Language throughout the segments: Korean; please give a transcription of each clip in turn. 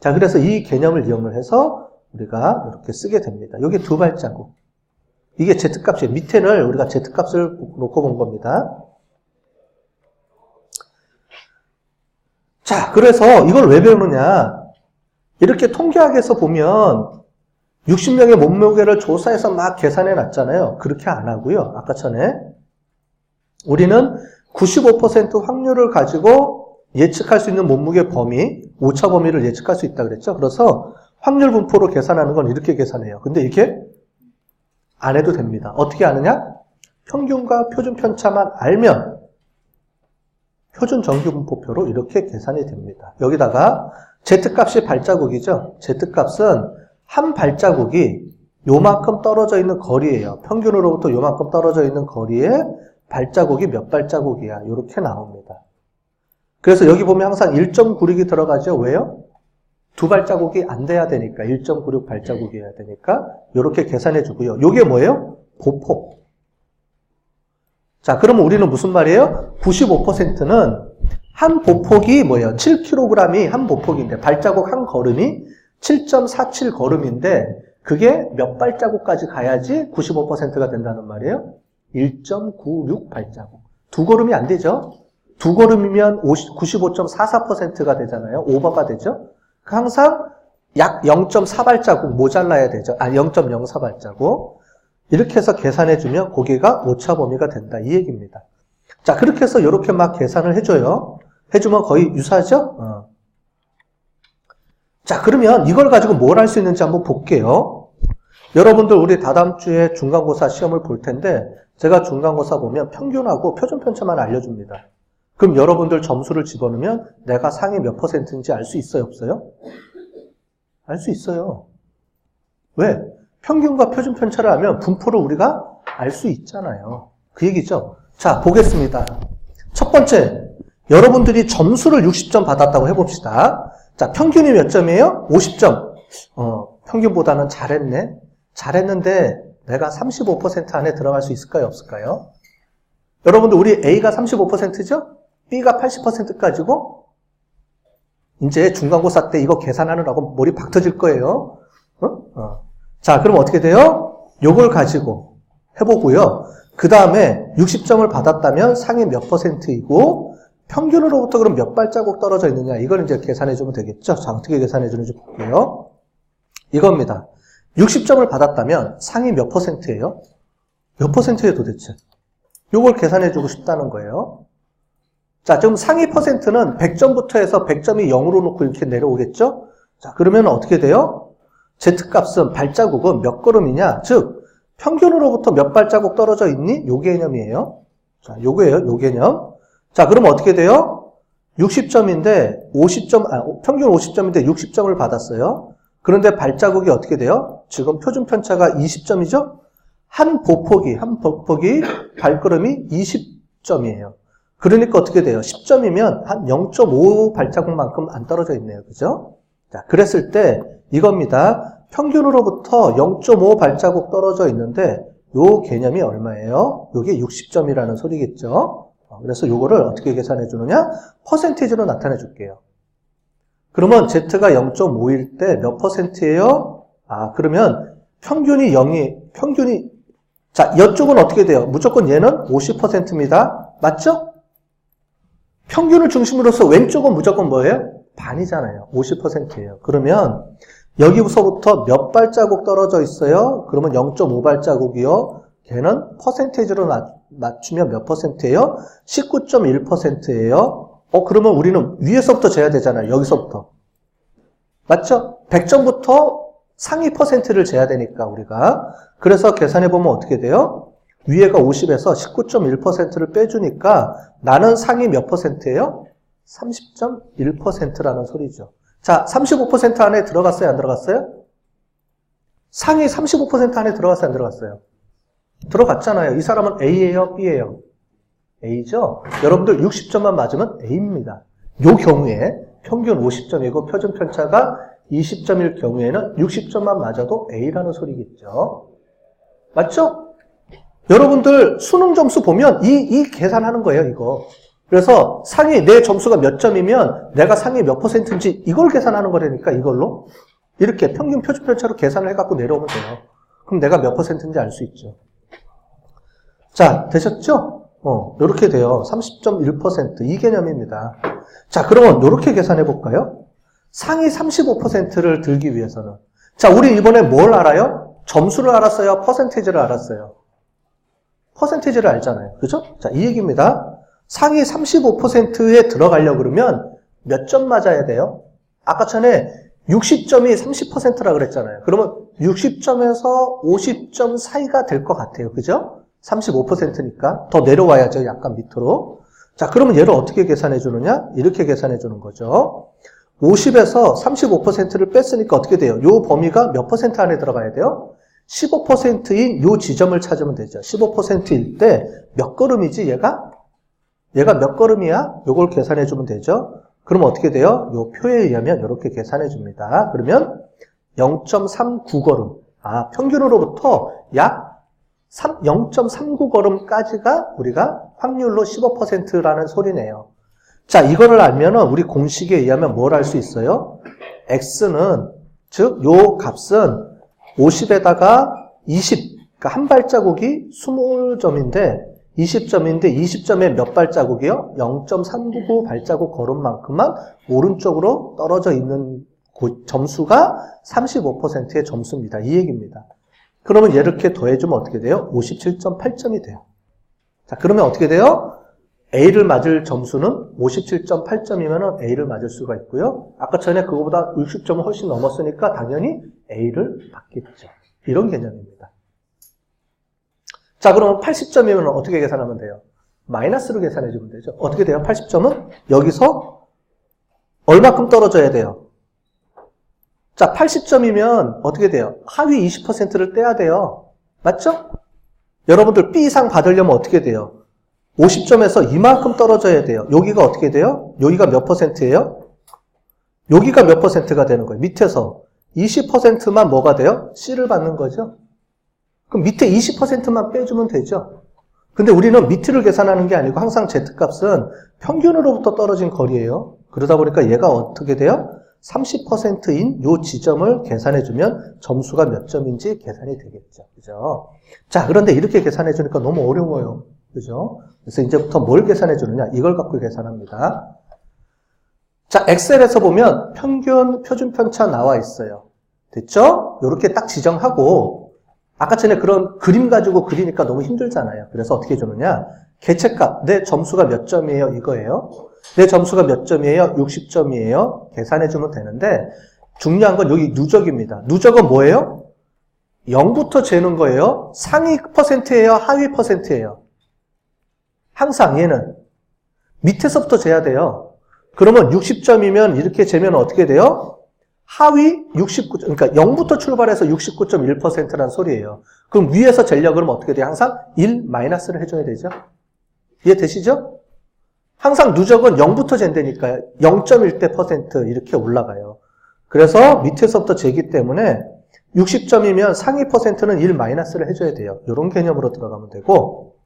자, 그래서 이 개념을 이용을 해서 우리가 이렇게 쓰게 됩니다. 여기 두 발자국. 이게 Z값이에요. 밑에는 우리가 Z값을 놓고 본 겁니다. 자, 그래서 이걸 왜 배우느냐. 이렇게 통계학에서 보면 60명의 몸무게를 조사해서 막 계산해 놨잖아요. 그렇게 안 하고요. 아까 전에. 우리는 95% 확률을 가지고 예측할 수 있는 몸무게 범위, 오차 범위를 예측할 수 있다 그랬죠. 그래서 확률 분포로 계산하는 건 이렇게 계산해요. 근데 이렇게 안 해도 됩니다. 어떻게 아느냐? 평균과 표준 편차만 알면 표준 정규 분포표로 이렇게 계산이 됩니다. 여기다가 Z값이 발자국이죠. Z값은 한 발자국이 요만큼 떨어져 있는 거리예요. 평균으로부터 요만큼 떨어져 있는 거리에 발자국이 몇 발자국이야. 이렇게 나옵니다. 그래서 여기 보면 항상 1.96이 들어가죠. 왜요? 두 발자국이 안 돼야 되니까 1.96 발자국이어야 되니까 이렇게 계산해 주고요. 이게 뭐예요? 보폭. 자, 그러면 우리는 무슨 말이에요? 95%는 한 보폭이 뭐예요? 7kg이 한 보폭인데 발자국 한 걸음이 7.47 걸음인데 그게 몇 발자국까지 가야지 95%가 된다는 말이에요? 1.96 발자국. 두 걸음이 안 되죠? 두 걸음이면 95.44%가 되잖아요. 오버가 되죠? 항상 약 0.4발자국 모자라야 되죠. 아, 0.04발자국. 이렇게 해서 계산해주면 고개가 오차 범위가 된다. 이 얘기입니다. 자, 그렇게 해서 이렇게 막 계산을 해줘요. 해주면 거의 유사하죠? 어. 자, 그러면 이걸 가지고 뭘 할 수 있는지 한번 볼게요. 여러분들 우리 다다음 주에 중간고사 시험을 볼 텐데 제가 중간고사 보면 평균하고 표준 편차만 알려줍니다. 그럼 여러분들 점수를 집어넣으면 내가 상위 몇 퍼센트인지 알 수 있어요, 없어요? 알 수 있어요. 왜? 평균과 표준 편차를 하면 분포를 우리가 알 수 있잖아요. 그 얘기죠. 자, 보겠습니다. 첫 번째, 여러분들이 점수를 60점 받았다고 해봅시다. 자, 평균이 몇 점이에요? 50점. 어, 평균보다는 잘했네. 잘했는데 내가 35% 안에 들어갈 수 있을까요? 없을까요? 여러분들 우리 A가 35%죠? B가 80%까지고 이제 중간고사 때 이거 계산하느라고 머리 박 터질 거예요. 어? 어. 자, 그럼 어떻게 돼요? 요걸 가지고 해보고요. 그 다음에 60점을 받았다면 상위 몇 퍼센트이고 평균으로부터 그럼 몇 발자국 떨어져 있느냐 이걸 이제 계산해주면 되겠죠. 자, 어떻게 계산해주는지 볼게요. 이겁니다. 60점을 받았다면 상위 몇 퍼센트예요? 몇 퍼센트예요 도대체? 요걸 계산해주고 싶다는 거예요. 자, 지금 상위 퍼센트는 100점부터 해서 100점이 0으로 놓고 이렇게 내려오겠죠? 자, 그러면 어떻게 돼요? Z값은 발자국은 몇 걸음이냐? 즉, 평균으로부터 몇 발자국 떨어져 있니? 요 개념이에요. 자, 요거예요. 요 개념. 자, 그러면 어떻게 돼요? 60점인데 50점, 아, 평균 50점인데 60점을 받았어요. 그런데 발자국이 어떻게 돼요? 지금 표준 편차가 20점이죠? 한 보폭이, 한 보폭이 발걸음이 20점이에요. 그러니까 어떻게 돼요? 10점이면 한 0.5 발자국만큼 안 떨어져 있네요. 그죠? 자, 그랬을 때 이겁니다. 평균으로부터 0.5 발자국 떨어져 있는데 요 개념이 얼마예요? 요게 60점이라는 소리겠죠? 어, 그래서 요거를 어떻게 계산해 주느냐? 퍼센테이지로 나타내 줄게요. 그러면 Z가 0.5일 때 몇 퍼센트예요? 아, 그러면 평균이 0이, 평균이, 자, 이쪽은 어떻게 돼요? 무조건 얘는 50%입니다. 맞죠? 평균을 중심으로서 왼쪽은 무조건 뭐예요? 반이잖아요. 50%예요. 그러면 여기서부터 몇 발자국 떨어져 있어요? 그러면 0.5발자국이요. 걔는 퍼센테이지로 맞추면 몇 퍼센트예요? 19.1%예요. 어, 그러면 우리는 위에서부터 재야 되잖아요. 여기서부터. 맞죠? 100점부터 상위 퍼센트를 재야 되니까 우리가. 그래서 계산해 보면 어떻게 돼요? 위에가 50에서 19.1%를 빼주니까 나는 상위 몇 퍼센트예요? 30.1%라는 소리죠. 자, 35% 안에 들어갔어요? 안 들어갔어요? 상위 35% 안에 들어갔어요? 안 들어갔어요? 들어갔잖아요. 이 사람은 A예요? B예요? A죠? 여러분들 60점만 맞으면 A입니다. 요 경우에 평균 50점이고 표준 편차가 20점일 경우에는 60점만 맞아도 A라는 소리겠죠. 맞죠? 여러분들 수능 점수 보면 이, 이 계산하는 거예요, 이거. 그래서 상위 내 점수가 몇 점이면 내가 상위 몇 퍼센트인지 이걸 계산하는 거라니까 이걸로 이렇게 평균 표준 편차로 계산을 해갖고 내려오면 돼요. 그럼 내가 몇 퍼센트인지 알 수 있죠. 자 되셨죠? 어 이렇게 돼요. 30.1%이 개념입니다. 자 그러면 이렇게 계산해 볼까요? 상위 35%를 들기 위해서는 자 우리 이번에 뭘 알아요? 점수를 알았어요? 퍼센테이지를 알았어요? 퍼센테이지를 알잖아요. 그죠? 자, 이 얘기입니다. 상위 35%에 들어가려고 그러면 몇 점 맞아야 돼요? 아까 전에 60점이 30%라 그랬잖아요. 그러면 60점에서 50점 사이가 될 것 같아요. 그죠? 35%니까 더 내려와야죠. 약간 밑으로. 자, 그러면 얘를 어떻게 계산해 주느냐? 이렇게 계산해 주는 거죠. 50에서 35%를 뺐으니까 어떻게 돼요? 요 범위가 몇 퍼센트 안에 들어가야 돼요? 15%인 요 지점을 찾으면 되죠. 15%일 때 몇 걸음이지 얘가? 얘가 몇 걸음이야? 요걸 계산해 주면 되죠. 그럼 어떻게 돼요? 요 표에 의하면 이렇게 계산해 줍니다. 그러면 0.39걸음. 아, 평균으로부터 약 0.39걸음까지가 우리가 확률로 15%라는 소리네요. 자, 이거를 알면은 우리 공식에 의하면 뭘 할 수 있어요? x는 즉 요 값은 50에다가 20, 그러니까 한 발자국이 20점인데 20점인데 20점에 몇 발자국이요? 0.399 발자국 걸음만큼만 오른쪽으로 떨어져 있는 점수가 35%의 점수입니다. 이 얘기입니다. 그러면 이렇게 더해주면 어떻게 돼요? 57.8점이 돼요. 자, 그러면 어떻게 돼요? A를 맞을 점수는 57.8점이면 A를 맞을 수가 있고요. 아까 전에 그거보다 60점을 훨씬 넘었으니까 당연히 A를 받겠죠. 이런 개념입니다. 자, 그러면 80점이면 어떻게 계산하면 돼요? 마이너스로 계산해 주면 되죠. 어떻게 돼요? 80점은 여기서 얼마큼 떨어져야 돼요? 자, 80점이면 어떻게 돼요? 하위 20%를 떼야 돼요. 맞죠? 여러분들 B 이상 받으려면 어떻게 돼요? 50점에서 이만큼 떨어져야 돼요. 여기가 어떻게 돼요? 여기가 몇 퍼센트예요? 여기가 몇 퍼센트가 되는 거예요? 밑에서 20%만 뭐가 돼요? C를 받는 거죠. 그럼 밑에 20%만 빼주면 되죠. 근데 우리는 밑을 계산하는 게 아니고 항상 Z값은 평균으로부터 떨어진 거리예요. 그러다 보니까 얘가 어떻게 돼요? 30%인 요 지점을 계산해주면 점수가 몇 점인지 계산이 되겠죠. 그죠? 자, 그런데 이렇게 계산해주니까 너무 어려워요. 그죠? 그래서 이제부터 뭘 계산해 주느냐? 이걸 갖고 계산합니다. 자, 엑셀에서 보면 평균 표준 편차 나와 있어요. 됐죠? 이렇게 딱 지정하고 아까 전에 그런 그림 가지고 그리니까 너무 힘들잖아요. 그래서 어떻게 주느냐? 개체값, 내 점수가 몇 점이에요? 이거예요. 내 점수가 몇 점이에요? 60점이에요. 계산해 주면 되는데 중요한 건 여기 누적입니다. 누적은 뭐예요? 0부터 재는 거예요. 상위 퍼센트예요? 하위 퍼센트예요? 항상 얘는 밑에서부터 재야 돼요. 그러면 60점이면 이렇게 재면 어떻게 돼요? 하위 69, 그러니까 0부터 출발해서 69.1%라는 소리예요. 그럼 위에서 재려 그러면 어떻게 돼요? 항상 1 마이너스를 해줘야 되죠. 이해되시죠? 항상 누적은 0부터 잰다니까요. 0.1대 퍼센트 이렇게 올라가요. 그래서 밑에서부터 재기 때문에 60점이면 상위 퍼센트는 1 마이너스를 해줘야 돼요. 이런 개념으로 들어가면 되고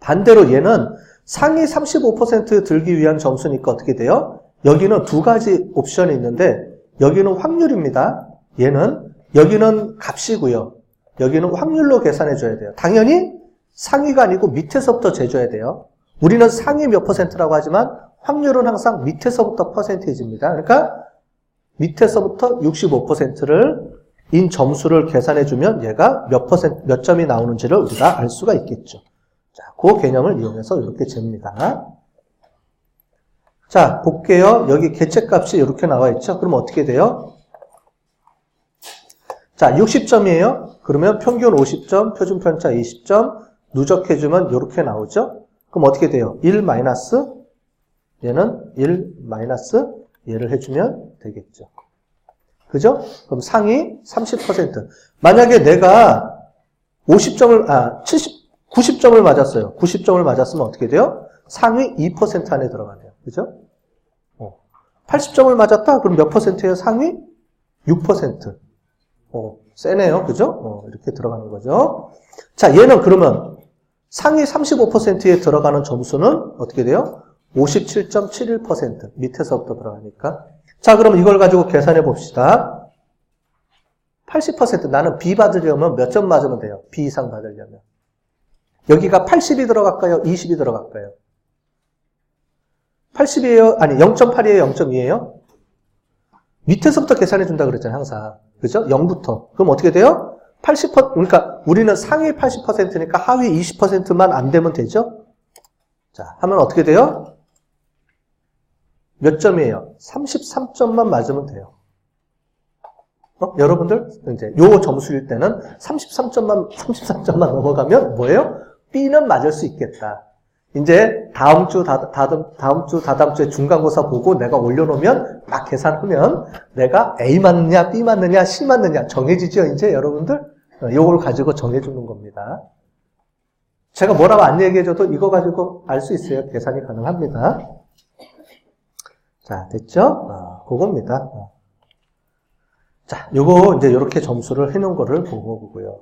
반대로 얘는 상위 35% 들기 위한 점수니까 어떻게 돼요? 여기는 두 가지 옵션이 있는데 여기는 확률입니다. 얘는 여기는 값이고요. 여기는 확률로 계산해 줘야 돼요. 당연히 상위가 아니고 밑에서부터 재줘야 돼요. 우리는 상위 몇 퍼센트라고 하지만 확률은 항상 밑에서부터 퍼센테이지입니다. 그러니까 밑에서부터 65%를 인 점수를 계산해 주면 얘가 몇 퍼센트 몇 점이 나오는지를 우리가 알 수가 있겠죠. 자, 그 개념을 이용해서 이렇게 잽니다. 자, 볼게요. 여기 개체값이 이렇게 나와 있죠? 그럼 어떻게 돼요? 자, 60점이에요. 그러면 평균 50점, 표준 편차 20점, 누적해주면 이렇게 나오죠? 그럼 어떻게 돼요? 1 마이너스, 얘는 1 마이너스, 얘를 해주면 되겠죠. 그죠? 그럼 상위 30%. 만약에 내가 50점을, 아, 70, 90점을 맞았어요. 90점을 맞았으면 어떻게 돼요? 상위 2% 안에 들어가네요. 그죠? 어. 80점을 맞았다? 그럼 몇 퍼센트예요? 상위 6%. 어, 세네요. 그죠? 어, 이렇게 들어가는 거죠. 자, 얘는 그러면 상위 35%에 들어가는 점수는 어떻게 돼요? 57.71% 밑에서부터 들어가니까. 자, 그럼 이걸 가지고 계산해 봅시다. 80% 나는 B 받으려면 몇 점 맞으면 돼요? B 이상 받으려면. 여기가 80이 들어갈까요? 20이 들어갈까요? 80이에요? 아니, 0.8이에요? 0.2에요? 밑에서부터 계산해 준다 그랬잖아요, 항상. 그죠? 0부터. 그럼 어떻게 돼요? 80%, 그러니까 우리는 상위 80%니까 하위 20%만 안 되면 되죠? 자, 하면 어떻게 돼요? 몇 점이에요? 33점만 맞으면 돼요. 어? 여러분들, 이제 요 점수일 때는 33점만, 33점만 넘어가면 뭐예요? B는 맞을 수 있겠다. 이제 다음 주, 다, 다음, 다음 주, 다다음 주에 중간고사 보고 내가 올려놓으면 막 계산하면 내가 A 맞느냐, B 맞느냐, C 맞느냐 정해지죠, 이제 여러분들? 어, 요걸 가지고 정해주는 겁니다. 제가 뭐라고 안 얘기해줘도 이거 가지고 알 수 있어요. 계산이 가능합니다. 자, 됐죠? 어, 그겁니다. 어. 자, 요거 이제 이렇게 점수를 해놓은 거를 보고 보고요.